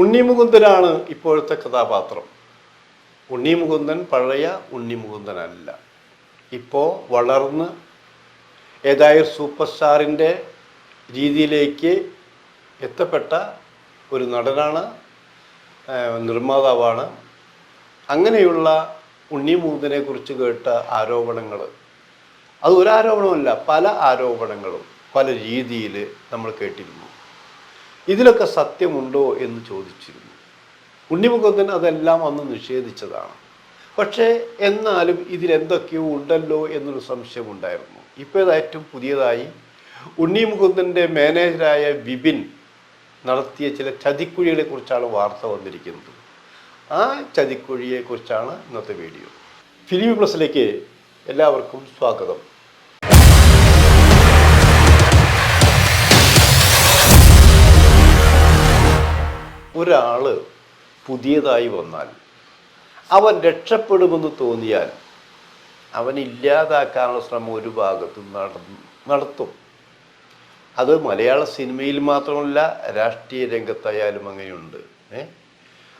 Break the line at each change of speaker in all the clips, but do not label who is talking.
ഉണ്ണിമുകുന്ദനാണ് ഇപ്പോഴത്തെ കഥാപാത്രം. ഉണ്ണിമുകുന്ദൻ പഴയ ഉണ്ണിമുകുന്ദനല്ല. ഇപ്പോൾ വളർന്ന് ഏതായാലും സൂപ്പർ സ്റ്റാറിന്റെ രീതിയിലേക്ക് എത്തപ്പെട്ട ഒരു നടനാണ് നിർമ്മാതാവാണ്. അങ്ങനെയുള്ള ഉണ്ണിമുകുന്ദനെ കുറിച്ച് കേട്ട ആരോപണങ്ങൾ അത് ഒരു ആരോപണമല്ല പല ആരോപണങ്ങളും പല രീതിയിൽ നമ്മൾ കേട്ടിരുന്നു. ഇതിലൊക്കെ സത്യമുണ്ടോ എന്ന് ചോദിച്ചിരുന്നു. ഉണ്ണിമുഖത്തൻ അതെല്ലാം അന്ന് നിഷേധിച്ചതാണ്. പക്ഷേ എന്നാലും ഇതിലെന്തൊക്കെയോ ഉണ്ടല്ലോ എന്നൊരു സംശയമുണ്ടായിരുന്നു. ഇപ്പോൾ ഏറ്റവും പുതിയതായി ഉണ്ണി മുകുന്ദന്റെ മാനേജരായ വിപിൻ നടത്തിയ ചില ചതിക്കുഴികളെ കുറിച്ചാണ് വാർത്ത വന്നിരിക്കുന്നത്. ആ ചതിക്കുഴിയെക്കുറിച്ചാണ് ഇന്നത്തെ വീഡിയോ. ഫിലിം പ്ലസിലേക്ക് എല്ലാവർക്കും സ്വാഗതം. ഒരാൾ പുതിയതായി വന്നാൽ അവൻ രക്ഷപ്പെടുമെന്ന് തോന്നിയാൽ അവൻ ഇല്ലാതാക്കാനുള്ള ശ്രമം ഒരു ഭാഗത്ത് നട നടത്തും. അത് മലയാള സിനിമയിൽ മാത്രമല്ല രാഷ്ട്രീയ രംഗത്തായാലും അങ്ങനെയുണ്ട്. ഏ?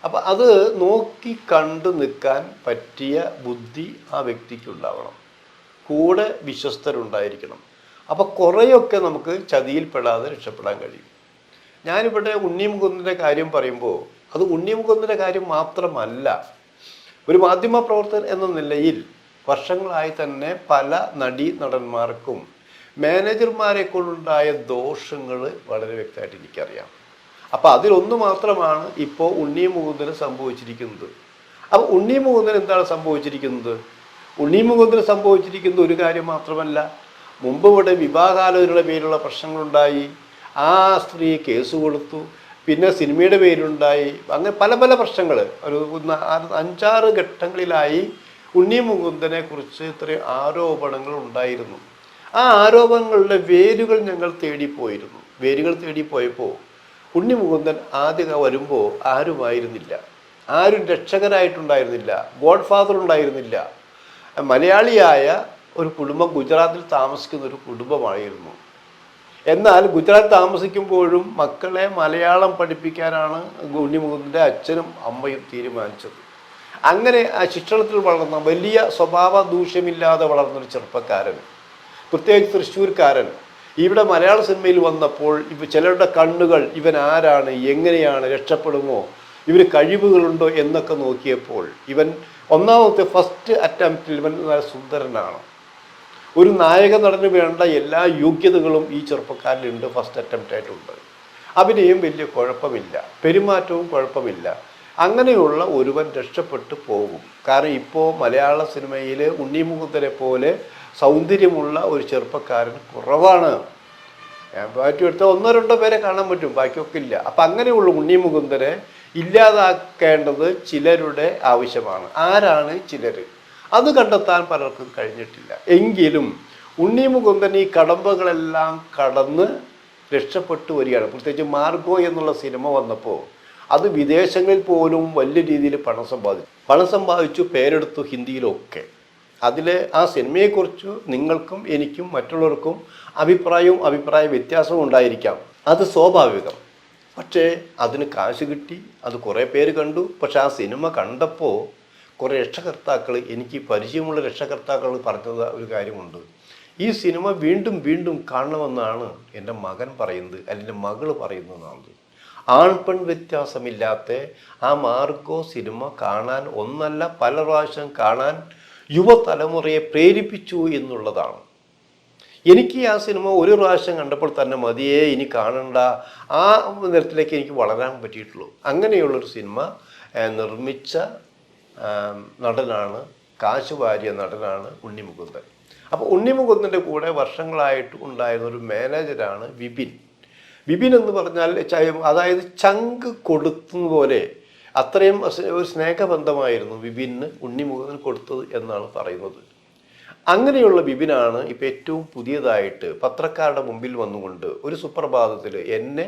അപ്പം അത് നോക്കി കണ്ടു നിൽക്കാൻ പറ്റിയ ബുദ്ധി ആ വ്യക്തിക്ക് ഉണ്ടാവണം കൂടെ വിശ്വസ്തരുണ്ടായിരിക്കണം. അപ്പോൾ കുറേയൊക്കെ നമുക്ക് ചതിയിൽപ്പെടാതെ രക്ഷപ്പെടാൻ കഴിയും. ഞാനിവിടെ ഉണ്ണിമുകുന്ദന്റെ കാര്യം പറയുമ്പോൾ അത് ഉണ്ണിമുകുന്ദന്റെ കാര്യം മാത്രമല്ല. ഒരു മാധ്യമ പ്രവർത്തകൻ എന്ന നിലയിൽ വർഷങ്ങളായി തന്നെ പല നടീ നടന്മാർക്കും മാനേജർമാരെ കൊണ്ടുണ്ടായ ദോഷങ്ങൾ വളരെ വ്യക്തമായിട്ട് എനിക്കറിയാം. അപ്പോൾ അതിലൊന്ന് മാത്രമാണ് ഇപ്പോൾ ഉണ്ണി സംഭവിച്ചിരിക്കുന്നത്. അപ്പോൾ ഉണ്ണി മുകുന്ദൻ എന്താണ് സംഭവിച്ചിരിക്കുന്നത്? ഉണ്ണി മുകുന്ദന് സംഭവിച്ചിരിക്കുന്ന ഒരു കാര്യം മാത്രമല്ല. മുമ്പ് ഇവിടെ വിവാഹാലോചനയുടെ പേരിലുള്ള പ്രശ്നങ്ങളുണ്ടായി. ആ സ്ത്രീ കേസ് കൊടുത്തു. പിന്നെ സിനിമയുടെ പേരുണ്ടായി അങ്ങനെ പല പല പ്രശ്നങ്ങൾ. ഒരു അഞ്ചാറ് ഘട്ടങ്ങളിലായി ഉണ്ണി മുകുന്ദനെ കുറിച്ച് ഇത്രയും ആരോപണങ്ങൾ ഉണ്ടായിരുന്നു. ആ ആരോപണങ്ങളുടെ വേരുകൾ ഞങ്ങൾ തേടിപ്പോയിരുന്നു. വേരുകൾ തേടിപ്പോയപ്പോൾ ഉണ്ണി മുകുന്ദൻ ആദ്യ വരുമ്പോൾ ആരുമായിരുന്നില്ല. ആരും രക്ഷകരായിട്ടുണ്ടായിരുന്നില്ല ഗോഡ് ഫാദർ ഉണ്ടായിരുന്നില്ല. മലയാളിയായ ഒരു കുടുംബം ഗുജറാത്തിൽ താമസിക്കുന്ന ഒരു കുടുംബമായിരുന്നു. എന്നാൽ ഗുജറാത്ത് താമസിക്കുമ്പോഴും മക്കളെ മലയാളം പഠിപ്പിക്കാനാണ് ഉണ്ണിമുകുന്ദന്റെ അച്ഛനും അമ്മയും തീരുമാനിച്ചത്. അങ്ങനെ ആ ശിക്ഷണത്തിൽ വളർന്ന വലിയ സ്വഭാവ ദൂഷ്യമില്ലാതെ വളർന്നൊരു ചെറുപ്പക്കാരൻ പ്രത്യേകിച്ച് തൃശ്ശൂർക്കാരൻ. ഇവിടെ മലയാള സിനിമയിൽ വന്നപ്പോൾ ഇവ ചിലരുടെ കണ്ണുകൾ ഇവൻ ആരാണ് എങ്ങനെയാണ് രക്ഷപ്പെടുമോ ഇവർ കഴിവുകളുണ്ടോ എന്നൊക്കെ നോക്കിയപ്പോൾ ഇവൻ ഒന്നാമത്തെ ഫസ്റ്റ് അറ്റംപ്റ്റിൽ ഇവൻ സുന്ദരനാണ്. ഒരു നായക നടന് വേണ്ട എല്ലാ യോഗ്യതകളും ഈ ചെറുപ്പക്കാരിലുണ്ട് ഫസ്റ്റ് അറ്റംപ്റ്റ് ആയിട്ടുണ്ട്. അഭിനയം വലിയ കുഴപ്പമില്ല പെരുമാറ്റവും കുഴപ്പമില്ല. അങ്ങനെയുള്ള ഒരുവൻ രക്ഷപ്പെട്ടു പോകും. കാരണം ഇപ്പോൾ മലയാള സിനിമയിൽ ഉണ്ണിമുഖത്തിനെ പോലെ സൗന്ദര്യമുള്ള ഒരു ചെറുപ്പക്കാരൻ കുറവാണ്. ബാക്കി എടുത്ത ഒന്നോ രണ്ടോ പേരെ കാണാൻ പറ്റും ബാക്കിയൊക്കെ ഇല്ല. അപ്പം അങ്ങനെയുള്ള ഉണ്ണിമുകുന്ദനെ ഇല്ലാതാക്കേണ്ടത് ചിലരുടെ ആവശ്യമാണ്. ആരാണ് ചിലർ അത് കണ്ടെത്താൻ പലർക്കും കഴിഞ്ഞിട്ടില്ല. എങ്കിലും ഉണ്ണി ഉണ്ണിമുകുന്ദൻ ഈ കടമ്പകളെല്ലാം കടന്ന് രക്ഷപ്പെട്ടു വരികയാണ്. പ്രത്യേകിച്ച് മാർഗോ എന്നുള്ള സിനിമ വന്നപ്പോൾ അത് വിദേശങ്ങളിൽ പോലും വലിയ രീതിയിൽ പണം സമ്പാദിച്ചു. പണം സമ്പാദിച്ചു പേരെടുത്തു ഹിന്ദിയിലൊക്കെ. അതിൽ ആ സിനിമയെക്കുറിച്ച് നിങ്ങൾക്കും എനിക്കും മറ്റുള്ളവർക്കും അഭിപ്രായവും അഭിപ്രായ വ്യത്യാസവും ഉണ്ടായിരിക്കാം. അത് സ്വാഭാവികം. പക്ഷേ അതിന് കാശ് കിട്ടി അത് കുറേ പേര് കണ്ടു. പക്ഷെ ആ സിനിമ കണ്ടപ്പോൾ കുറേ രക്ഷകർത്താക്കൾ എനിക്ക് പരിചയമുള്ള രക്ഷകർത്താക്കൾ പറഞ്ഞത് ഒരു കാര്യമുണ്ട്. ഈ സിനിമ വീണ്ടും വീണ്ടും കാണണമെന്നാണ് എന്റെ മകൻ പറയുന്നത് അല്ലെങ്കിൽ മകൾ പറയുന്നതാണ്. ആൺപെൺ വ്യത്യാസമില്ലാത്ത ആ മാർക്കോ സിനിമ കാണാൻ ഒന്നല്ല പല പ്രാവശ്യം കാണാൻ യുവതലമുറയെ പ്രേരിപ്പിച്ചു എന്നുള്ളതാണ്. എനിക്ക് ആ സിനിമ ഒരു പ്രാവശ്യം കണ്ടപ്പോൾ തന്നെ മതിയേ ഇനി കാണണ്ട ആ നിരത്തിലേക്ക് എനിക്ക് വളരാൻ പറ്റിയിട്ടുള്ളൂ. അങ്ങനെയുള്ളൊരു സിനിമ നിർമ്മിച്ച നടനാണ് കാശ് വാരിയ നടനാണ് ഉണ്ണിമുകുന്ദൻ. അപ്പോൾ ഉണ്ണിമുകുന്ദന്റെ കൂടെ വർഷങ്ങളായിട്ട് ഉണ്ടായിരുന്ന ഒരു മാനേജരാണ് വിപിൻ. വിപിൻ എന്ന് പറഞ്ഞാൽ അതായത് ചങ്ക് കൊടുത്തുന്ന പോലെ അത്രയും ഒരു സ്നേഹബന്ധമായിരുന്നു വിപിന് ഉണ്ണിമുകുന്ദൻ കൊടുത്തത് എന്നാണ് പറയുന്നത്. അങ്ങനെയുള്ള ബിബിനാണ് ഇപ്പം ഏറ്റവും പുതിയതായിട്ട് പത്രക്കാരുടെ മുമ്പിൽ വന്നുകൊണ്ട് ഒരു സുപ്രഭാതത്തിൽ എന്നെ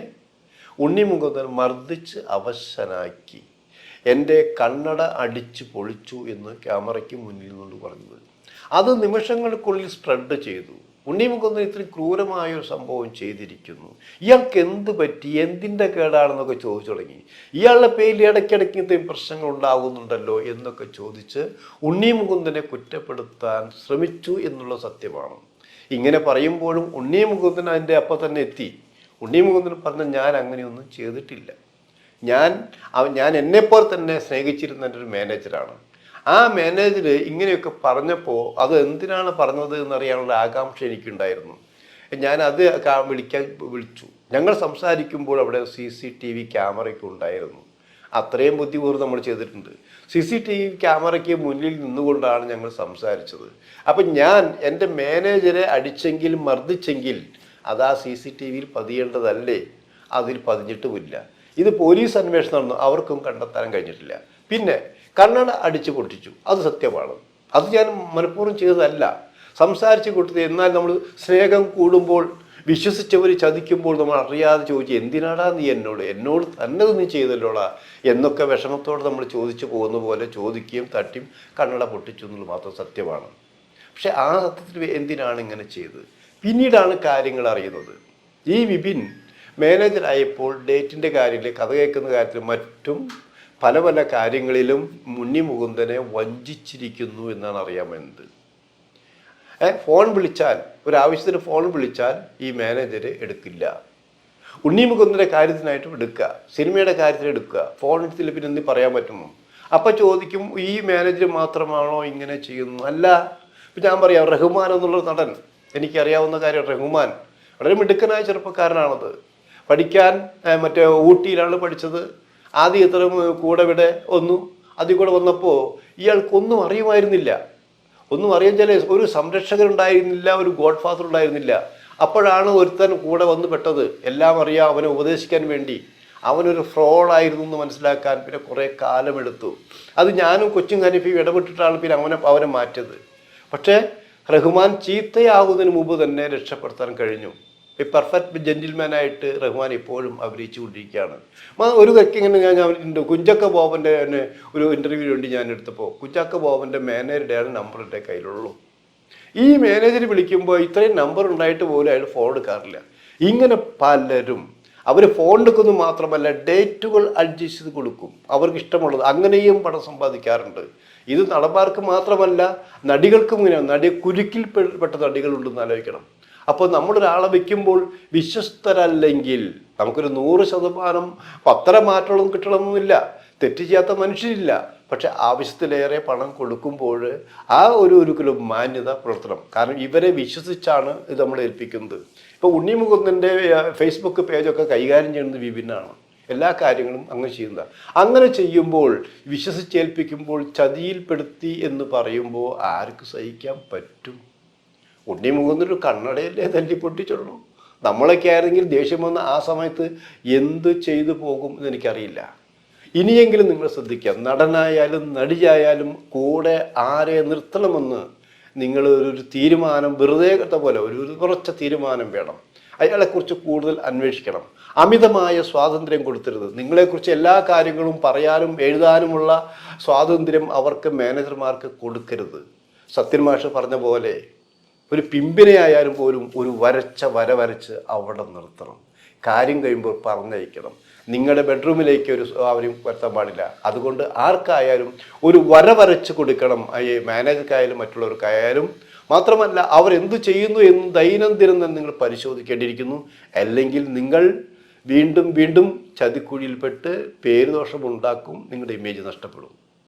ഉണ്ണിമുകുന്ദൻ മർദ്ദിച്ച് അവശനാക്കി. എന്റെ കണ്ണട അടിച്ച് പൊളിച്ചു എന്ന് ക്യാമറയ്ക്ക് മുന്നിൽ നിന്നുകൊണ്ട് പറഞ്ഞത്. അത് നിമിഷങ്ങൾക്കുള്ളിൽ സ്പ്രെഡ് ചെയ്തു. ഉണ്ണിമുഖൊന്നും ഇത്രയും ക്രൂരമായ ഒരു സംഭവം ചെയ്തിരിക്കുന്നു. ഇയാൾക്ക് എന്ത് പറ്റി? എന്തിന്റെ കേടാണെന്നൊക്കെ ചോദിച്ചു തുടങ്ങി. ഇയാളുടെ പേരിൽ ഇടയ്ക്കിടയ്ക്ക് ഇത്രയും പ്രശ്നങ്ങൾ ഉണ്ടാകുന്നുണ്ടല്ലോ എന്നൊക്കെ ചോദിച്ച് ഉണ്ണിമുകുന്ദനെ കുറ്റപ്പെടുത്താൻ ശ്രമിച്ചു എന്നുള്ള സത്യമാണ്. ഇങ്ങനെ പറയുമ്പോഴും ഉണ്ണിമുകുന്ദൻ അതിന്റെ അപ്പം തന്നെ എത്തി. ഉണ്ണിമുകുന്ദൻ പറഞ്ഞ ഞാൻ അങ്ങനെയൊന്നും ചെയ്തിട്ടില്ല. ഞാൻ ഞാൻ എന്നെപ്പോലെ തന്നെ സ്നേഹിച്ചിരുന്ന എന്റെ ഒരു മാനേജറാണ് ആ മാനേജർ ഇങ്ങനെയൊക്കെ പറഞ്ഞപ്പോൾ അത് എന്തിനാണ് പറഞ്ഞത് എന്നറിയാനുള്ള ആകാംക്ഷ എനിക്കുണ്ടായിരുന്നു. ഞാൻ അത് വിളിക്കാൻ വിളിച്ചു. ഞങ്ങൾ സംസാരിക്കുമ്പോൾ അവിടെ സി സി ടി വി ക്യാമറയൊക്കെ ഉണ്ടായിരുന്നു. അത്രയും ബുദ്ധിപൂർവം നമ്മൾ ചെയ്തിട്ടുണ്ട്. സി സി ടി വി ക്യാമറയ്ക്ക് മുന്നിൽ നിന്നുകൊണ്ടാണ് ഞങ്ങൾ സംസാരിച്ചത്. അപ്പം ഞാൻ എന്റെ മാനേജരെ അടിച്ചെങ്കിൽ മർദ്ദിച്ചെങ്കിൽ അത് ആ സി സി ടി വിയിൽ പതിയേണ്ടതല്ലേ? അതിൽ പതിഞ്ഞിട്ടുമില്ല. ഇത് പോലീസ് അന്വേഷണം നടന്നു അവർക്കും കണ്ടെത്താൻ കഴിഞ്ഞിട്ടില്ല. പിന്നെ കണ്ണട അടിച്ചു പൊട്ടിച്ചു. അത് സത്യമാണ്. അത് ഞാൻ മനഃപൂർവം ചെയ്തതല്ല. സംസാരിച്ച് കൊടുത്തത് എന്നാൽ നമ്മൾ സ്നേഹം കൂടുമ്പോൾ വിശ്വസിച്ചവർ ചതിക്കുമ്പോൾ നമ്മൾ അറിയാതെ ചോദിച്ചു എന്തിനാടാ നീ എന്നോട്? എന്നോട് തന്നെ നീ ചെയ്തല്ലോടാ? എന്നൊക്കെ വിഷമത്തോടെ നമ്മൾ ചോദിച്ചു പോകുന്ന പോലെ ചോദിക്കുകയും തട്ടിയും കണ്ണട പൊട്ടിച്ചു എന്നുള്ളത് മാത്രം സത്യമാണ്. പക്ഷെ ആ സത്യത്തിൽ എന്തിനാണ് ഇങ്ങനെ ചെയ്തത്? പിന്നീടാണ് കാര്യങ്ങൾ അറിയുന്നത്. ഈ വിപിൻ മാനേജറായപ്പോൾ ഡേറ്റിന്റെ കാര്യത്തിൽ കഥ കേൾക്കുന്ന കാര്യത്തിൽ മറ്റും പല പല കാര്യങ്ങളിലും മുന്നി മുകുന്ദനെ വഞ്ചിച്ചിരിക്കുന്നു എന്നാണ് അറിയാൻ ഏ, ഫോൺ വിളിച്ചാൽ ഒരാവശ്യത്തിന് ഫോൺ വിളിച്ചാൽ ഈ മാനേജർ എടുക്കില്ല. ഉണ്ണി മുകുന്ദന്റെ കാര്യത്തിനായിട്ടും എടുക്കുക സിനിമയുടെ കാര്യത്തിൽ എടുക്കുക ഫോൺ എടുത്തില്ല പിന്നെ എന്ത് പറയാൻ പറ്റുമോ അപ്പം ചോദിക്കും ഈ മാനേജർ മാത്രമാണോ ഇങ്ങനെ ചെയ്യുന്നു അല്ല ഇപ്പം ഞാൻ പറയാം റഹ്മാൻ എന്നുള്ളൊരു നടൻ. എനിക്കറിയാവുന്ന കാര്യം റഹ്മാൻ വളരെ മിടുക്കനായ ചെറുപ്പക്കാരനാണത്. പഠിക്കാൻ മറ്റേ ഊട്ടിയിലാണ് പഠിച്ചത്. ആദ്യം ഇത്ര കൂടെ ഇവിടെ ഒന്നു അതിൽ കൂടെ വന്നപ്പോൾ ഇയാൾക്കൊന്നും അറിയുമായിരുന്നില്ല. ഒന്നും അറിയാൻ ചില ഒരു സംരക്ഷകൻ ഉണ്ടായിരുന്നില്ല ഒരു ഗോഡ് ഫാദർ ഉണ്ടായിരുന്നില്ല. അപ്പോഴാണ് ഒരുത്തൻ കൂടെ വന്ന് പെട്ടത്. എല്ലാം അറിയാം അവനെ ഉപദേശിക്കാൻ വേണ്ടി. അവനൊരു ഫ്രോഡായിരുന്നു എന്ന് മനസ്സിലാക്കാൻ പിന്നെ കുറേ കാലമെടുത്തു. അത് ഞാനും കൊച്ചും കനിഫിയും ഇടപെട്ടിട്ടാണ് പിന്നെ അവനെ അവനെ മാറ്റിയത്. പക്ഷേ റഹ്മാൻ ചീത്തയാകുന്നതിന് മുമ്പ് തന്നെ രക്ഷപ്പെടുത്താൻ കഴിഞ്ഞു. ഈ പെർഫെക്റ്റ് ജെന്റിൽമാനായിട്ട് റഹ്മാൻ ഇപ്പോഴും അഭിനയിച്ചുകൊണ്ടിരിക്കുകയാണ് കൊണ്ടിരിക്കുകയാണ്. ഒരു വ്യക്തി ഇങ്ങനെ ഞാൻ ഉണ്ട് കുഞ്ചക്ക ബോബന്റെ തന്നെ ഒരു ഇന്റർവ്യൂ വേണ്ടി ഞാൻ എടുത്തപ്പോൾ കുഞ്ചക്ക ബോബന്റെ മാനേജറുടെയാണ് നമ്പർ എന്റെ കയ്യിലുള്ളൂ. ഈ മാനേജർ വിളിക്കുമ്പോൾ ഇത്രയും നമ്പർ ഉണ്ടായിട്ട് പോലും അയാൾ ഫോൺ എടുക്കാറില്ല. ഇങ്ങനെ പലരും അവർ ഫോൺ എടുക്കുന്നു മാത്രമല്ല ഡേറ്റുകൾ അഡ്ജസ്റ്റ് ചെയ്ത് കൊടുക്കും. അവർക്ക് ഇഷ്ടമുള്ളത് അങ്ങനെയും പണം സമ്പാദിക്കാറുണ്ട്. ഇത് നടന്മാർക്ക് മാത്രമല്ല നടികൾക്കും ഇങ്ങനെയാണ് നടി കുരുക്കിൽ പെ- പെട്ട നടികളുണ്ടെന്ന് ആലോചിക്കണം. അപ്പോൾ നമ്മളൊരാളെ വെക്കുമ്പോൾ വിശ്വസ്തരല്ലെങ്കിൽ നമുക്കൊരു നൂറ് ശതമാനം പത്തര മാറ്റമൊന്നും കിട്ടണമെന്നില്ല. തെറ്റ് ചെയ്യാത്ത മനുഷ്യരില്ല. പക്ഷെ ആവശ്യത്തിലേറെ പണം കൊടുക്കുമ്പോൾ ആ ഒരു ഒരു കിലോ മാന്യത പുലർത്തണം. കാരണം ഇവരെ വിശ്വസിച്ചാണ് ഇത് നമ്മൾ ഏൽപ്പിക്കുന്നത്. ഇപ്പോൾ ഉണ്ണിമുകുന്ദന്റെ ഫേസ്ബുക്ക് പേജൊക്കെ കൈകാര്യം ചെയ്യുന്നത് വിഭിന്നാണ് എല്ലാ കാര്യങ്ങളും അങ്ങനെ ചെയ്യുന്നത്. അങ്ങനെ ചെയ്യുമ്പോൾ വിശ്വസിച്ചേൽപ്പിക്കുമ്പോൾ ചതിയിൽപ്പെടുത്തി എന്ന് പറയുമ്പോൾ ആർക്ക് സഹിക്കാൻ പറ്റും? ഉണ്ണി മുകുന്നൊരു കണ്ണടയല്ലേ തല്ലി പൊട്ടിച്ചുള്ളൂ നമ്മളൊക്കെ ആയിരുന്നെങ്കിൽ ദേഷ്യം വന്ന ആ സമയത്ത് എന്ത് ചെയ്തു പോകും എന്ന് എനിക്കറിയില്ല. ഇനിയെങ്കിലും നിങ്ങൾ ശ്രദ്ധിക്കുക നടനായാലും നടിയായാലും കൂടെ ആരെ നിർത്തണമെന്ന് നിങ്ങൾ ഒരു തീരുമാനം വെറുതെ പോലെ ഒരു കുറച്ച തീരുമാനം വേണം. അയാളെക്കുറിച്ച് കൂടുതൽ അന്വേഷിക്കണം. അമിതമായ സ്വാതന്ത്ര്യം കൊടുത്തരുത്. നിങ്ങളെക്കുറിച്ച് എല്ലാ കാര്യങ്ങളും പറയാനും എഴുതാനുമുള്ള സ്വാതന്ത്ര്യം അവർക്ക് മാനേജർമാർക്ക് കൊടുക്കരുത്. സത്യൻ മാഷ് പറഞ്ഞ പോലെ ഒരു പിമ്പിനെ ആയാലും പോലും ഒരു വരച്ച വര വരച്ച് അവിടെ നിർത്തണം. കാര്യം കഴിയുമ്പോൾ പറഞ്ഞയക്കണം. നിങ്ങളുടെ ബെഡ്റൂമിലേക്ക് ഒരു അവരും വരുത്താൻ പാടില്ല. അതുകൊണ്ട് ആർക്കായാലും ഒരു വര വരച്ച് കൊടുക്കണം. ഈ മാനേജർക്കായാലും മറ്റുള്ളവർക്കായാലും. മാത്രമല്ല അവർ എന്തു ചെയ്യുന്നു എന്ന് ദൈനംദിനം തന്നെ നിങ്ങൾ പരിശോധിക്കേണ്ടിയിരിക്കുന്നു. അല്ലെങ്കിൽ നിങ്ങൾ വീണ്ടും വീണ്ടും ചതിക്കുഴിയിൽപ്പെട്ട് പേരുദോഷം ഉണ്ടാക്കും. നിങ്ങളുടെ ഇമേജ് നഷ്ടപ്പെടും.